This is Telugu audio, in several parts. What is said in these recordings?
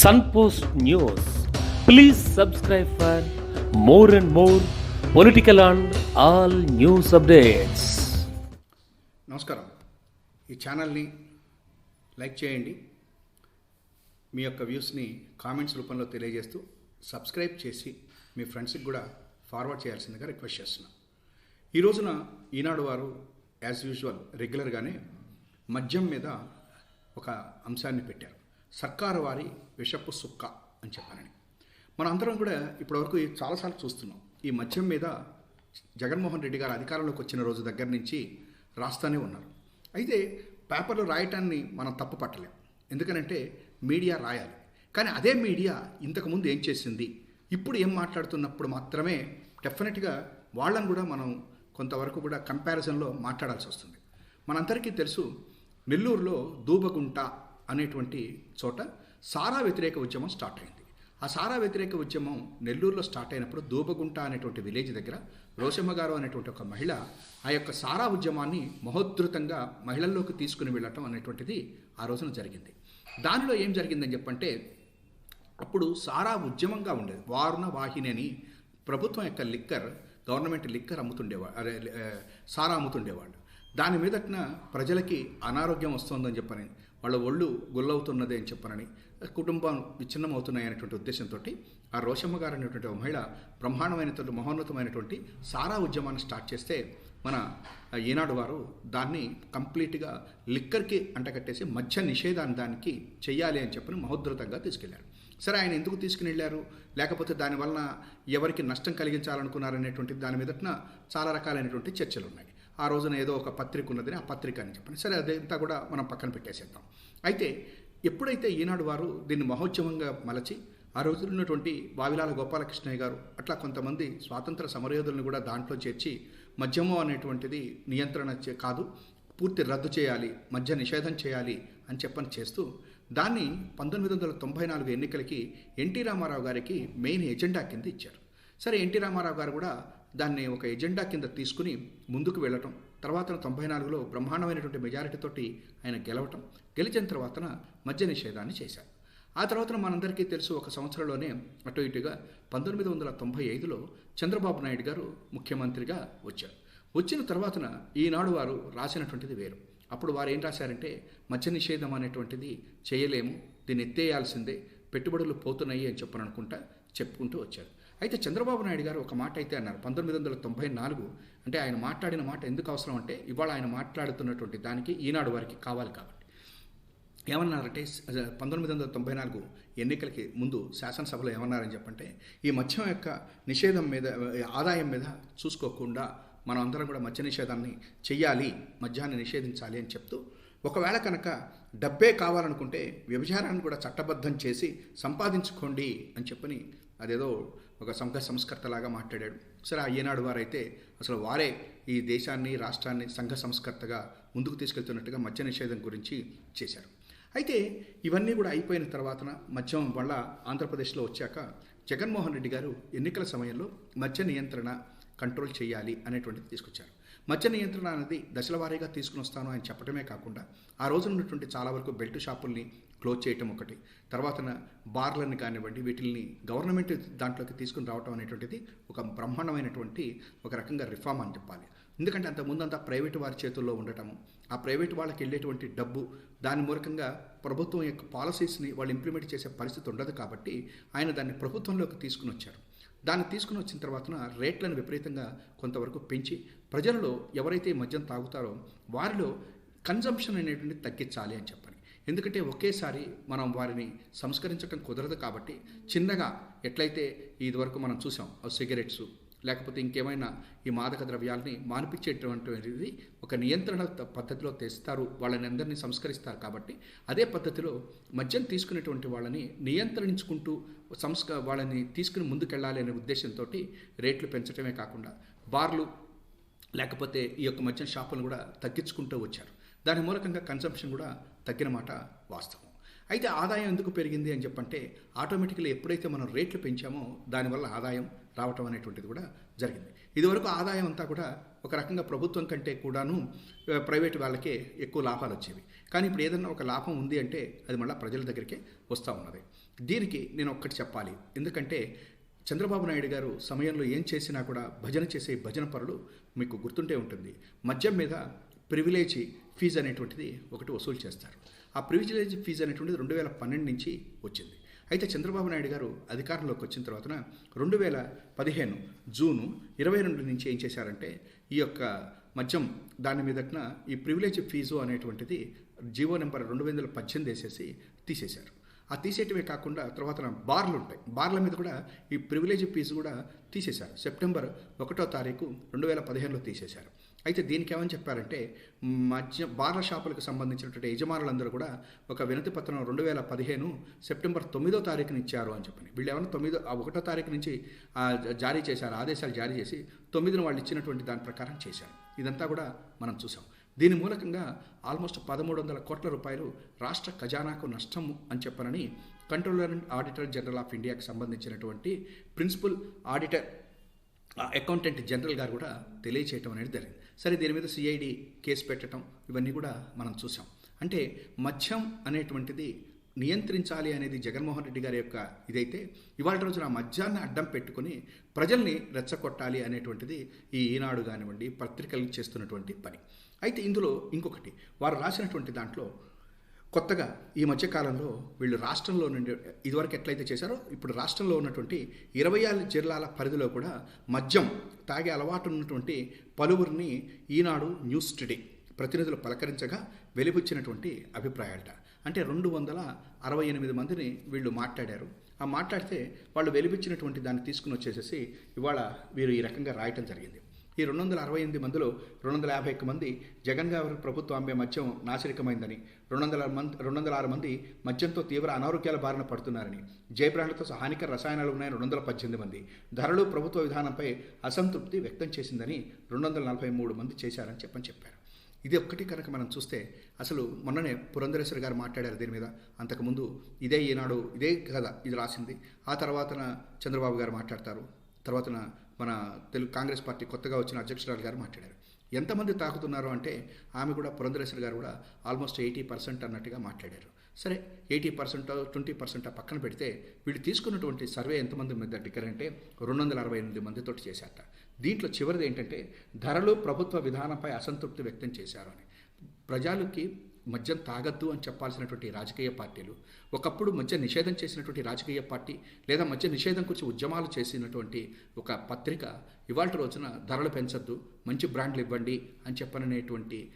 Sunpost news please subscribe for more and more political and all news updates నమస్కారం. ఈ ఛానల్ని లైక్ చేయండి. మీ యొక్క వ్యూస్ని కామెంట్స్ రూపంలో తెలియజేస్తూ సబ్స్క్రైబ్ చేసి మీ ఫ్రెండ్స్కి కూడా ఫార్వర్డ్ చేయాల్సిందిగా రిక్వెస్ట్ చేస్తున్నాను ఈ రోజున ఈనాడు వారు యాజ్ యూజువల్ రెగ్యులర్గానే మద్యం మీద ఒక అంశాన్ని పెట్టారు. సర్కారు వారి విషపు సుక్క అని చెప్పానని మన అందరం కూడా ఇప్పటివరకు చాలాసార్లు చూస్తున్నాం. ఈ మద్యం మీద జగన్మోహన్ రెడ్డి గారు అధికారంలోకి వచ్చిన రోజు దగ్గర నుంచి రాస్తానే ఉన్నారు. అయితే పేపర్లు రాయటాన్ని మనం తప్పు పట్టలేం. ఎందుకనంటే మీడియా రాయాలి. కానీ అదే మీడియా ఇంతకుముందు ఏం చేసింది? ఇప్పుడు ఏం మాట్లాడుతున్నప్పుడు మాత్రమే డెఫినెట్గా వాళ్ళని కూడా మనం కొంతవరకు కూడా కంపారిజన్లో మాట్లాడాల్సి వస్తుంది. మనందరికీ తెలుసు నెల్లూరులో దూబగుంట అనేటువంటి చోట సారా వ్యతిరేక ఉద్యమం స్టార్ట్ అయింది. ఆ సారా వ్యతిరేక ఉద్యమం నెల్లూరులో స్టార్ట్ అయినప్పుడు దూబగుంట అనేటువంటి విలేజ్ దగ్గర రోషమ్మ గారు అనేటువంటి ఒక మహిళ ఆ యొక్క సారా ఉద్యమాన్ని మహోద్ధృతంగా మహిళల్లోకి తీసుకుని వెళ్ళటం అనేటువంటిది ఆ రోజున జరిగింది. దానిలో ఏం జరిగిందని చెప్పంటే అప్పుడు సారా ఉద్యమంగా ఉండేది. వారుణ వాహిని అని ప్రభుత్వం యొక్క లిక్కర్ గవర్నమెంట్ లిక్కర్ అమ్ముతుండేవాడు అదే సారా అమ్ముతుండేవాడు దాని మీదట్న ప్రజలకి అనారోగ్యం వస్తుందని చెప్పని వాళ్ళ ఒళ్ళు గుల్లవుతున్నదే అని చెప్పనని కుటుంబం విచ్ఛిన్నం అవుతున్నాయి అనేటువంటి ఉద్దేశంతో ఆ రోషమ్మ గారు అనేటువంటి ఒక మహిళ బ్రహ్మాండమైనటువంటి మహోన్నతమైనటువంటి సారా ఉద్యమాన్ని స్టార్ట్ చేస్తే మన ఈనాడు వారు దాన్ని కంప్లీట్గా లిక్కర్కి అంటకట్టేసి మధ్య నిషేధాన్ని దానికి చెయ్యాలి అని చెప్పని మహోద్ధృతంగా తీసుకెళ్ళారు. సరే ఆయన ఎందుకు తీసుకుని వెళ్ళారు లేకపోతే దానివలన ఎవరికి నష్టం కలిగించాలనుకున్నారనేటువంటి దాని మీదట్న చాలా రకాలైనటువంటి చర్చలు ఉన్నాయి ఆ రోజున ఏదో ఒక పత్రిక ఉన్నదని ఆ పత్రిక అని చెప్పండి. సరే అదంతా కూడా మనం పక్కన పెట్టేసేద్దాం. అయితే ఎప్పుడైతే ఈనాడు వారు దీన్ని మహోత్సవంగా మలచి ఆ రోజున ఉన్నటువంటి వావిలాల గోపాలకృష్ణయ్య గారు అట్లా కొంతమంది స్వాతంత్ర సమరయోధులను కూడా దాంట్లో చేర్చి మద్యమం అనేటువంటిది నియంత్రణ కాదు పూర్తి రద్దు చేయాలి మద్య నిషేధం చేయాలి అని చెప్పని చేస్తూ దాన్ని పంతొమ్మిది వందల తొంభై నాలుగు ఎన్నికలకి ఎన్టీ రామారావు గారికి మెయిన్ ఎజెండా కింద ఇచ్చారు. సరే ఎన్టీ రామారావు గారు కూడా దాన్ని ఒక ఎజెండా కింద తీసుకుని ముందుకు వెళ్ళటం. తర్వాత తొంభై నాలుగులో బ్రహ్మాండమైనటువంటి మెజారిటీతోటి ఆయన గెలవటం. గెలిచిన తర్వాతన మద్య నిషేధాన్ని చేశారు. ఆ తర్వాత మనందరికీ తెలుసు ఒక సంవత్సరంలోనే అటు ఇటుగా పంతొమ్మిది వందల తొంభై ఐదులో చంద్రబాబు నాయుడు గారు ముఖ్యమంత్రిగా వచ్చారు. వచ్చిన తర్వాతన ఈనాడు వారు రాసినటువంటిది వేరు. అప్పుడు వారు ఏం రాశారంటే మద్య నిషేధం అనేటువంటిది చేయలేము దీన్ని ఎత్తేయాల్సిందే పెట్టుబడులు పోతున్నాయి అని చెప్పని అనుకుంటా చెప్పుకుంటూ వచ్చారు. అయితే చంద్రబాబు నాయుడు గారు ఒక మాట అయితే అన్నారు. పంతొమ్మిది వందల తొంభై నాలుగు అంటే ఆయన మాట్లాడిన మాట ఎందుకు అవసరం అంటే ఇవాళ ఆయన మాట్లాడుతున్నటువంటి దానికి ఈనాడు వారికి కావాలి కాబట్టి. ఏమన్నారంటే పంతొమ్మిది వందల తొంభై నాలుగు ఎన్నికలకి ముందు శాసనసభలో ఏమన్నారని చెప్పంటే ఈ మద్యం యొక్క నిషేధం మీద ఆదాయం మీద చూసుకోకుండా మనం అందరం కూడా మద్య నిషేధాన్ని చెయ్యాలి మద్యాన్ని నిషేధించాలి అని చెప్తూ ఒకవేళ కనుక డబ్బే కావాలనుకుంటే వ్యభిచారాన్ని కూడా చట్టబద్ధం చేసి సంపాదించుకోండి అని చెప్పని అదేదో ఒక సంఘ సంస్కర్తలాగా మాట్లాడాడు. సరే ఆ ఈనాడు వారైతే అసలు వారే ఈ దేశాన్ని రాష్ట్రాన్ని సంఘ సంస్కర్తగా ముందుకు తీసుకెళ్తున్నట్టుగా మద్య నిషేధం గురించి చేశారు. అయితే ఇవన్నీ కూడా అయిపోయిన తర్వాత మద్యం వల్ల ఆంధ్రప్రదేశ్లో వచ్చాక జగన్మోహన్ రెడ్డి గారు ఎన్నికల సమయంలో మద్య నియంత్రణ కంట్రోల్ చేయాలి అనేటువంటిది తీసుకొచ్చారు. మద్య నియంత్రణ అనేది దశల వారీగా తీసుకుని వస్తాను అని చెప్పడమే కాకుండా ఆ రోజు ఉన్నటువంటి చాలా వరకు బెల్ట్ షాపుల్ని క్లోజ్ చేయటం ఒకటి తర్వాతన బార్లను కానివ్వండి వీటిల్ని గవర్నమెంట్ దాంట్లోకి తీసుకుని రావటం అనేటువంటిది ఒక బ్రహ్మాండమైనటువంటి ఒక రకంగా రిఫార్మ్ అని చెప్పాలి. ఎందుకంటే అంత అంతా ప్రైవేటు వారి చేతుల్లో ఉండటము ఆ ప్రైవేటు వాళ్ళకి వెళ్ళేటువంటి డబ్బు దాని మూలకంగా ప్రభుత్వం యొక్క పాలసీస్ని వాళ్ళు ఇంప్లిమెంట్ చేసే పరిస్థితి ఉండదు కాబట్టి ఆయన దాన్ని ప్రభుత్వంలోకి తీసుకుని వచ్చారు. దాన్ని తీసుకుని వచ్చిన తర్వాత రేట్లను విపరీతంగా కొంతవరకు పెంచి ప్రజలలో ఎవరైతే మద్యం తాగుతారో వారిలో కన్జంప్షన్ అనేటువంటి తగ్గించాలి అని చెప్పని. ఎందుకంటే ఒకేసారి మనం వారిని సంస్కరించడం కుదరదు కాబట్టి చిన్నగా ఎట్లయితే ఇదివరకు మనం చూసాం ఆ సిగరెట్స్ లేకపోతే ఇంకేమైనా ఈ మాదక ద్రవ్యాలని మానిపించేటువంటిది ఒక నియంత్రణ పద్ధతిలో తెస్తారు. వాళ్ళని అందరినీ సంస్కరిస్తారు కాబట్టి అదే పద్ధతిలో మద్యం తీసుకునేటువంటి వాళ్ళని నియంత్రించుకుంటూ సంస్క వాళ్ళని తీసుకుని ముందుకెళ్ళాలి అనే ఉద్దేశంతో రేట్లు పెంచడమే కాకుండా బార్లు లేకపోతే ఈ యొక్క మద్యం షాపులను కూడా తగ్గించుకుంటూ వచ్చారు. దాని మూలకంగా కన్సంప్షన్ కూడా తగ్గిన మాట వాస్తవం. అయితే ఆదాయం ఎందుకు పెరిగింది అని చెప్పంటే ఆటోమేటిక్గా ఎప్పుడైతే మనం రేట్లు పెంచామో దానివల్ల ఆదాయం రావటం అనేటువంటిది కూడా జరిగింది. ఇదివరకు ఆదాయం అంతా కూడా ఒక రకంగా ప్రభుత్వం కంటే కూడాను ప్రైవేట్ వాళ్ళకే ఎక్కువ లాభాలు వచ్చేవి. కానీ ఇప్పుడు ఏదైనా ఒక లాభం ఉంది అంటే అది మళ్ళీ ప్రజల దగ్గరికే వస్తూ ఉన్నది. దీనికి నేను ఒక్కటి చెప్పాలి. ఎందుకంటే చంద్రబాబు నాయుడు గారు సమయంలో ఏం చేసినా కూడా భజన చేసే భజన పరులు మీకు గుర్తుంటే ఉంటుంది. మద్యం మీద ప్రివిలేజీ ఫీజు అనేటువంటిది ఒకటి వసూలు చేస్తారు. ఆ ప్రివిలేజ్ ఫీజు అనేటువంటిది రెండు వేల పన్నెండు నుంచి వచ్చింది. అయితే చంద్రబాబు నాయుడు గారు అధికారంలోకి వచ్చిన తర్వాత రెండు వేల పదిహేను జూను ఇరవై రెండు నుంచి ఏం చేశారంటే ఈ యొక్క మద్యం దాని మీదట్న ఈ ప్రివిలేజ్ ఫీజు అనేటువంటిది జీవో నెంబర్ రెండు వందల పద్దెనిమిది వేసేసి తీసేశారు. ఆ తీసేయటమే కాకుండా తర్వాత బార్లు ఉంటాయి. బార్ల మీద కూడా ఈ ప్రివిలేజ్ ఫీజు కూడా తీసేశారు. సెప్టెంబర్ ఒకటో తారీఖు రెండు వేల పదిహేనులో తీసేశారు. అయితే దీనికి ఏమని చెప్పారంటే మధ్య బార్ల షాపులకు సంబంధించినటువంటి యజమానులందరూ కూడా ఒక వినతి పత్రం రెండు వేల పదిహేను సెప్టెంబర్ తొమ్మిదో తారీఖున ఇచ్చారు అని చెప్పని వీళ్ళు ఏమైనా తొమ్మిదో ఒకటో తారీఖు నుంచి జారీ చేశారు ఆదేశాలు జారీ చేసి తొమ్మిదిన వాళ్ళు ఇచ్చినటువంటి దాని ప్రకారం చేశారు. ఇదంతా కూడా మనం చూసాం. దీని మూలకంగా ఆల్మోస్ట్ పదమూడు వందల కోట్ల రూపాయలు రాష్ట్ర ఖజానాకు నష్టం అని చెప్పనని controller and auditor general of ఇండియాకు సంబంధించినటువంటి ప్రిన్సిపల్ ఆడిటర్ అకౌంటెంట్ జనరల్ గారు కూడా తెలియచేయటం అనేది జరిగింది. సరే దీని మీద సిఐడి కేసు పెట్టడం ఇవన్నీ కూడా మనం చూసాం. అంటే మద్యం అనేటువంటిది నియంత్రించాలి అనేది జగన్మోహన్ రెడ్డి గారి యొక్క ఇదైతే ఇవాళ రోజున ఆ మద్యాన్ని అడ్డం పెట్టుకొని ప్రజల్ని రెచ్చగొట్టాలి అనేటువంటిది ఈ ఈనాడు కానివ్వండి పత్రికలు చేస్తున్నటువంటి పని. అయితే ఇందులో ఇంకొకటి వారు రాసినటువంటి దాంట్లో కొత్తగా ఈ మధ్యకాలంలో వీళ్ళు రాష్ట్రంలో నుండి ఇదివరకు ఎట్లయితే చేశారో ఇప్పుడు రాష్ట్రంలో ఉన్నటువంటి ఇరవై ఆరు జిల్లాల పరిధిలో కూడా మద్యం తాగే అలవాటు ఉన్నటువంటి పలువురిని ఈనాడు న్యూస్ టుడే ప్రతినిధులు పలకరించగా వెలిబుచ్చినటువంటి అభిప్రాయాలట. అంటే రెండు వందల అరవై ఎనిమిది మందిని వీళ్ళు మాట్లాడారు. ఆ మాట్లాడితే వాళ్ళు వెలిపించినటువంటి దాన్ని తీసుకుని వచ్చేసేసి ఇవాళ వీరు ఈ రకంగా రాయటం జరిగింది. ఈ రెండు వందల అరవై ఎనిమిది మందిలో రెండు వందల యాభై ఒక్క మంది జగన్ గారి ప్రభుత్వం అమ్మే మద్యం నాశరికమైందని రెండు వందల మంది రెండు వందల ఆరు మంది మద్యంతో తీవ్ర అనారోగ్యాల బారిన పడుతున్నారని జయప్రాణులతో హానికర రసాయనాలు ఉన్నాయని రెండు వందల పద్దెనిమిది మంది. ధరలు ప్రభుత్వ విధానంపై అసంతృప్తి వ్యక్తం చేసిందని రెండు వందల నలభై మూడు మంది చేశారని చెప్పని చెప్పారు. ఇది ఒక్కటి కనుక మనం చూస్తే అసలు మొన్ననే పురంధరేశ్వరి గారు మాట్లాడారు దీని మీద. అంతకుముందు ఇదే ఈనాడు ఇదే కథ ఇది రాసింది. ఆ తర్వాతన చంద్రబాబు గారు మాట్లాడతారు. తర్వాతన మన తెలుగు కాంగ్రెస్ పార్టీ కొత్తగా వచ్చిన అధ్యక్షురాలు గారు మాట్లాడారు. ఎంతమంది తాకుతున్నారు అంటే ఆమె కూడా పురంధరేశ్వరి గారు కూడా ఆల్మోస్ట్ ఎయిటీ పర్సెంట్ అన్నట్టుగా మాట్లాడారు. సరే ఎయిటీ పర్సెంట్ ట్వంటీ పర్సెంట్ పక్కన పెడితే వీళ్ళు తీసుకున్నటువంటి సర్వే ఎంతమంది మీద దగ్గర అంటే రెండు వందల అరవై ఎనిమిది మందితో చేశారట. దీంట్లో చివరిది ఏంటంటే ధరలు ప్రభుత్వ విధానంపై అసంతృప్తి వ్యక్తం చేశారు అని. ప్రజలకి మద్యం తాగద్దు అని చెప్పాల్సినటువంటి రాజకీయ పార్టీలు ఒకప్పుడు మద్య నిషేధం చేసినటువంటి రాజకీయ పార్టీ లేదా మద్య నిషేధం గురించి ఉద్యమాలు చేసినటువంటి ఒక పత్రిక ఇవాళ రోజున ధరలు పెంచొద్దు మంచి బ్రాండ్లు ఇవ్వండి అని చెప్పననేటువంటి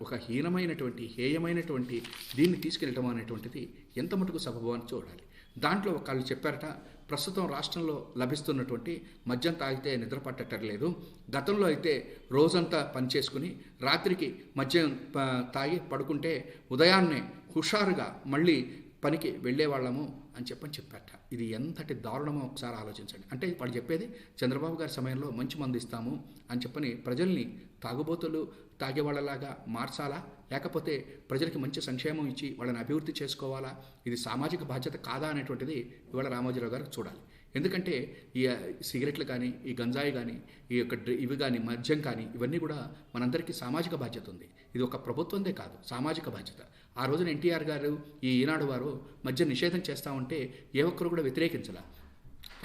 ఒక హీనమైనటువంటి హేయమైనటువంటి దీన్ని తీసుకెళ్ళటం అనేటువంటిది ఎంత మటుకు సబబు అని చూడాలి. దాంట్లో ఒకళ్ళు చెప్పారట ప్రస్తుతం రాష్ట్రంలో లభిస్తున్నటువంటి మద్యం తాగితే నిద్ర పట్టట్లేదు. గతంలో అయితే రోజంతా పనిచేసుకుని రాత్రికి మద్యం తాగి పడుకుంటే ఉదయాన్నే హుషారుగా మళ్ళీ పనికి వెళ్ళేవాళ్ళము అని చెప్పని చెప్పారట. ఇది ఎంతటి దారుణమో ఒకసారి ఆలోచించండి. అంటే వాడు చెప్పేది చంద్రబాబు గారి సమయంలో మంచి మందు ఇస్తాము అని చెప్పని ప్రజల్ని తాగుబోతులు తాగేవాళ్ళలాగా మార్చాలా? లేకపోతే ప్రజలకి మంచి సంక్షేమం ఇచ్చి వాళ్ళని అభివృద్ధి చేసుకోవాలా? ఇది సామాజిక బాధ్యత కాదా అనేటువంటిది ఇవాళ రామోజీరావు గారికి చూడాలి. ఎందుకంటే ఈ సిగరెట్లు కానీ ఈ గంజాయి కానీ ఈ యొక్క ఇవి కానీ మద్యం కానీ ఇవన్నీ కూడా మనందరికీ సామాజిక బాధ్యత ఉంది. ఇది ఒక ప్రభుత్వందే కాదు సామాజిక బాధ్యత. ఆ రోజున ఎన్టీఆర్ గారు ఈ ఈనాడు వారు మద్య నిషేధం చేస్తా ఉంటే ఏ ఒక్కరు కూడా వ్యతిరేకించలా.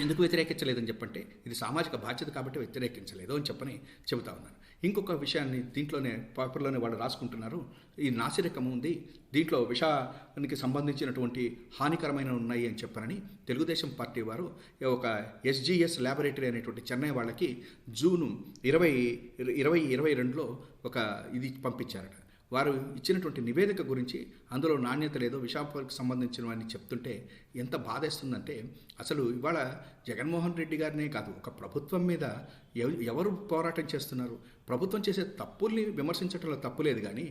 ఎందుకు వ్యతిరేకించలేదని చెప్పంటే ఇది సామాజిక బాధ్యత కాబట్టి వ్యతిరేకించలేదు అని చెప్పని చెబుతా ఉన్నాను. ఇంకొక విషయాన్ని దీంట్లోనే పేపర్లోనే వాళ్ళు రాసుకుంటున్నారు. ఈ నాసిరకం ఉంది. దీంట్లో విషానికి సంబంధించినటువంటి హానికరమైన ఉన్నాయి అని చెప్పారని తెలుగుదేశం పార్టీ వారు ఒక ఎస్జిఎస్ ల్యాబొరేటరీ అనేటువంటి చెన్నై వాళ్ళకి జూను ఇరవై ఇరవై ఇరవై రెండులో ఒక ఇది పంపించారట. వారు ఇచ్చినటువంటి నివేదిక గురించి అందులో నాణ్యత లేదో విశాఖపట్నంకి సంబంధించినవన్నీ చెప్తుంటే ఎంత బాధేస్తుందంటే అసలు ఇవాళ జగన్మోహన్ రెడ్డి గారినే కాదు ఒక ప్రభుత్వం మీద ఎవరు పోరాటం చేస్తున్నారు? ప్రభుత్వం చేసే తప్పుల్ని విమర్శించడంలో తప్పులేదు కానీ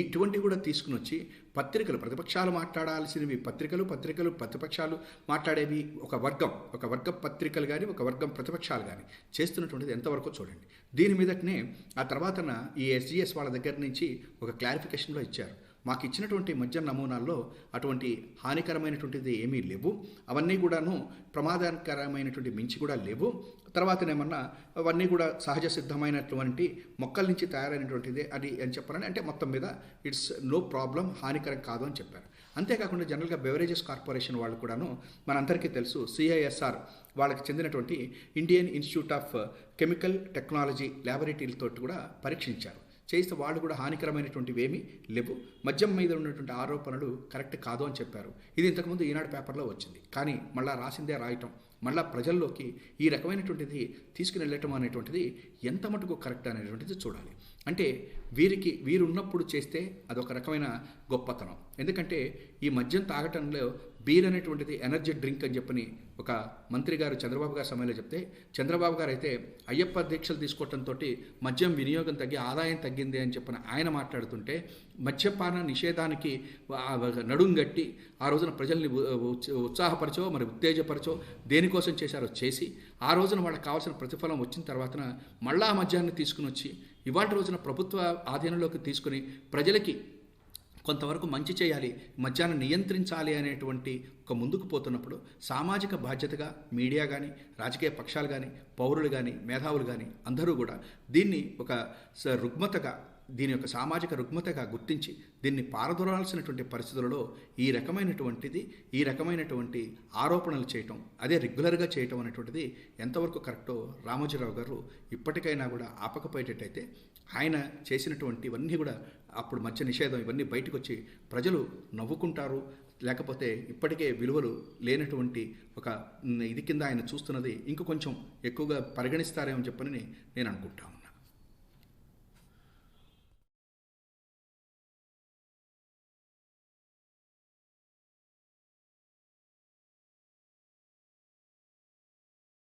ఇటువంటివి కూడా తీసుకుని వచ్చి పత్రికలు ప్రతిపక్షాలు మాట్లాడాల్సినవి పత్రికలు పత్రికలు ప్రతిపక్షాలు మాట్లాడేవి ఒక వర్గం ఒక వర్గం పత్రికలు కానీ ఒక వర్గం ప్రతిపక్షాలు కానీ చేస్తున్నటువంటిది ఎంతవరకు చూడండి. దీని మీదటనే ఆ తర్వాతన ఈ ఎస్జిఎస్ వాళ్ళ దగ్గర నుంచి ఒక క్లారిఫికేషన్లో ఇచ్చారు. మాకు ఇచ్చినటువంటి మద్యం నమూనాల్లో అటువంటి హానికరమైనటువంటిది ఏమీ లేవు. అవన్నీ కూడాను ప్రమాదకరమైనటువంటి మించి కూడా లేవు. తర్వాతనేమన్నా అవన్నీ కూడా సహజ సిద్ధమైనటువంటి మొక్కల నుంచి తయారైనటువంటిదే అది అని చెప్పారని అంటే మొత్తం మీద ఇట్స్ నో ప్రాబ్లం హానికరం కాదు అని చెప్పారు. అంతేకాకుండా జనరల్గా బెవరేజెస్ కార్పొరేషన్ వాళ్ళు కూడాను మనందరికీ తెలుసు సిఐఎస్ఆర్ వాళ్ళకి చెందినటువంటి Indian institute of chemical technology ల్యాబొరేటరీలతో కూడా పరీక్షించారు. చేస్తే వాళ్ళు కూడా హానికరమైనటువంటివి ఏమీ లేవు. మద్యం మీద ఉన్నటువంటి ఆరోపణలు కరెక్ట్ కాదు అని చెప్పారు. ఇది ఇంతకుముందు ఈనాడు పేపర్లో వచ్చింది. కానీ మళ్ళా రాసిందే రాయటం మళ్ళా ప్రజల్లోకి ఈ రకమైనటువంటిది తీసుకుని వెళ్ళటం అనేటువంటిది ఎంత మటుకు కరెక్ట్ అనేటువంటిది చూడాలి. అంటే వీరికి వీరున్నప్పుడు చేస్తే అదొక రకమైన గొప్పతనం. ఎందుకంటే ఈ మద్యం తాగటంలో బీర్ అనేటువంటిది ఎనర్జీ డ్రింక్ అని చెప్పని ఒక మంత్రి గారు చంద్రబాబు గారి సమయంలో చెప్తే చంద్రబాబు గారు అయితే అయ్యప్ప దీక్షలు తీసుకోవడంతో మద్యం వినియోగం తగ్గి ఆదాయం తగ్గింది అని చెప్పిన ఆయన మాట్లాడుతుంటే మద్యపాన నిషేధానికి నడుం గట్టి ఆ రోజున ప్రజల్ని ఉత్సాహపరచో మరి ఉత్తేజపరచో దేనికోసం చేశారో చేసి ఆ రోజున వాళ్ళకి కావాల్సిన ప్రతిఫలం వచ్చిన తర్వాత మళ్ళా ఆ మద్యాన్ని తీసుకుని వచ్చి ఇవాటి రోజున ప్రభుత్వ ఆధీనంలోకి తీసుకుని ప్రజలకి కొంతవరకు మంచి చేయాలి మద్యాన్ని నియంత్రించాలి అనేటువంటి ఒక ముందుకు పోతున్నప్పుడు సామాజిక బాధ్యతగా మీడియా కానీ రాజకీయ పక్షాలు కానీ పౌరులు కానీ మేధావులు కానీ అందరూ కూడా దీన్ని ఒక స- రుగ్మతగా దీని యొక్క సామాజిక రుగ్మతగా గుర్తించి దీన్ని పారదొరాల్సినటువంటి పరిస్థితులలో ఈ రకమైనటువంటిది ఈ రకమైనటువంటి ఆరోపణలు చేయటం అదే రెగ్యులర్గా చేయటం అనేటువంటిది ఎంతవరకు కరెక్టో రామోజీరావు గారు ఇప్పటికైనా కూడా ఆపకపోయేటట్టయితే ఆయన చేసినటువంటి ఇవన్నీ కూడా అప్పుడు మధ్య నిషేధం ఇవన్నీ బయటకు వచ్చి ప్రజలు నవ్వుకుంటారు. లేకపోతే ఇప్పటికే విలువలు లేనటువంటి ఒక ఇది కింద ఆయన చూస్తున్నది ఇంక కొంచెం ఎక్కువగా పరిగణిస్తారేమో చెప్పని నేను అనుకుంటాను.